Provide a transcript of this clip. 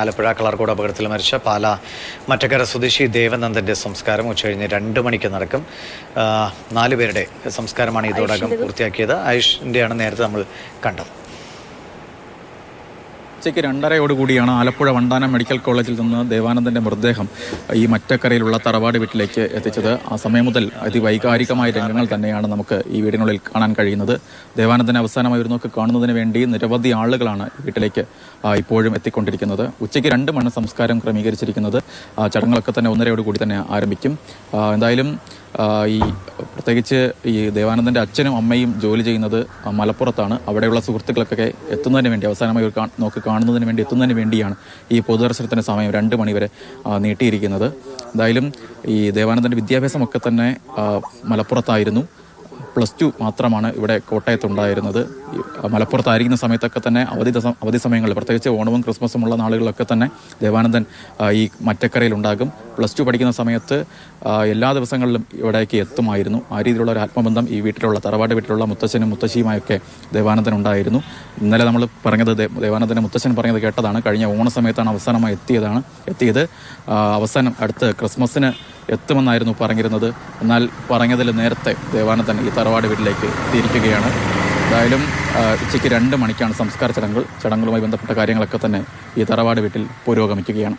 ആലപ്പുഴ കളർകോട് അപകടത്തിൽ മരിച്ച പാല മറ്റക്കര സ്വദേശി ദേവനന്ദന്റെ സംസ്കാരം ഉച്ചകഴിഞ്ഞ് രണ്ട് മണിക്ക് നടക്കും. നാലുപേരുടെ പേരുടെ സംസ്കാരമാണ് ഇതോടകം പൂർത്തിയാക്കിയത്. ആയുഷിന്റെയാണ് നേരത്തെ നമ്മൾ കണ്ടത്. ഉച്ചയ്ക്ക് രണ്ടരയോടുകൂടിയാണ് ആലപ്പുഴ വണ്ടാനം മെഡിക്കൽ കോളേജിൽ നിന്ന് ദേവാനന്ദന്റെ മൃതദേഹം ഈ മറ്റക്കരയിലുള്ള തറവാട് വീട്ടിലേക്ക് എത്തിച്ചത്. ആ സമയം മുതൽ അതിവൈകാരികമായ രംഗങ്ങൾ തന്നെയാണ് നമുക്ക് ഈ വീടിനുള്ളിൽ കാണാൻ കഴിയുന്നത്. ദേവാനന്ദനെ അവസാനമായി ഒരു നോക്ക് കാണുന്നതിന് വേണ്ടി നിരവധി ആളുകളാണ് വീട്ടിലേക്ക് ഇപ്പോഴും എത്തിക്കൊണ്ടിരിക്കുന്നത്. ഉച്ചയ്ക്ക് രണ്ട് മണി സംസ്കാരം ക്രമീകരിച്ചിരിക്കുന്നത്. ചടങ്ങുകളൊക്കെ തന്നെ ഒന്നരയോടുകൂടി തന്നെ ആരംഭിക്കും. എന്തായാലും ഈ പ്രത്യേകിച്ച് ഈ ദേവാനന്ദന്റെ അച്ഛനും അമ്മയും ജോലി ചെയ്യുന്നത് മലപ്പുറത്താണ്. അവിടെയുള്ള സുഹൃത്തുക്കൾക്കൊക്കെ എത്തുന്നതിന് വേണ്ടി അവസാനമായി നോക്കി കാണുന്നതിന് വേണ്ടി എത്തുന്നതിന് വേണ്ടിയാണ് ഈ പൊതുദർശനത്തിന് സമയം രണ്ട് മണിവരെ നീട്ടിയിരിക്കുന്നത്. എന്തായാലും ഈ ദേവാനന്ദന്റെ വിദ്യാഭ്യാസമൊക്കെ തന്നെ മലപ്പുറത്തായിരുന്നു. പ്ലസ് ടു മാത്രമാണ് ഇവിടെ കോട്ടയത്തുണ്ടായിരുന്നത്. മലപ്പുറത്തായിരിക്കുന്ന സമയത്തൊക്കെ തന്നെ അവധി അവധി സമയങ്ങളിൽ പ്രത്യേകിച്ച് ഓണവും ക്രിസ്മസും ഉള്ള നാളുകളിലൊക്കെ തന്നെ ദേവാനന്ദൻ ഈ മറ്റക്കരയിൽ ഉണ്ടാകും പ്ലസ് ടു പഠിക്കുന്ന സമയത്ത് എല്ലാ ദിവസങ്ങളിലും ഇവിടേക്ക് എത്തുമായിരുന്നു. ആ രീതിയിലുള്ള ഒരു ആത്മബന്ധം ഈ വീട്ടിലുള്ള തറവാട് വീട്ടിലുള്ള മുത്തശ്ശനും മുത്തശ്ശിയുമായൊക്കെ ദേവാനന്ദൻ ഉണ്ടായിരുന്നു ഇന്നലെ നമ്മൾ പറഞ്ഞത് ദേവാനന്ദന്റെ മുത്തശ്ശൻ പറഞ്ഞത് കേട്ടതാണ്. കഴിഞ്ഞ ഓണ സമയത്താണ് അവസാനമായി എത്തിയതാണ് എത്തിയത്. അവസാനം അടുത്ത് ക്രിസ്മസിന് എത്തുമെന്നായിരുന്നു പറഞ്ഞിരുന്നത്. എന്നാൽ പറഞ്ഞതിൽ നേരത്തെ ദേവാനന്ദൻ ഈ തറവാട് വീട്ടിലേക്ക് എത്തിയിരിക്കുകയാണ്. എന്തായാലും ഉച്ചയ്ക്ക് രണ്ട് മണിക്കാണ് സംസ്കാര ചടങ്ങുകൾ. ചടങ്ങുകളുമായി ബന്ധപ്പെട്ട കാര്യങ്ങളൊക്കെ തന്നെ ഈ തറവാട് വീട്ടിൽ പുരോഗമിക്കുകയാണ്.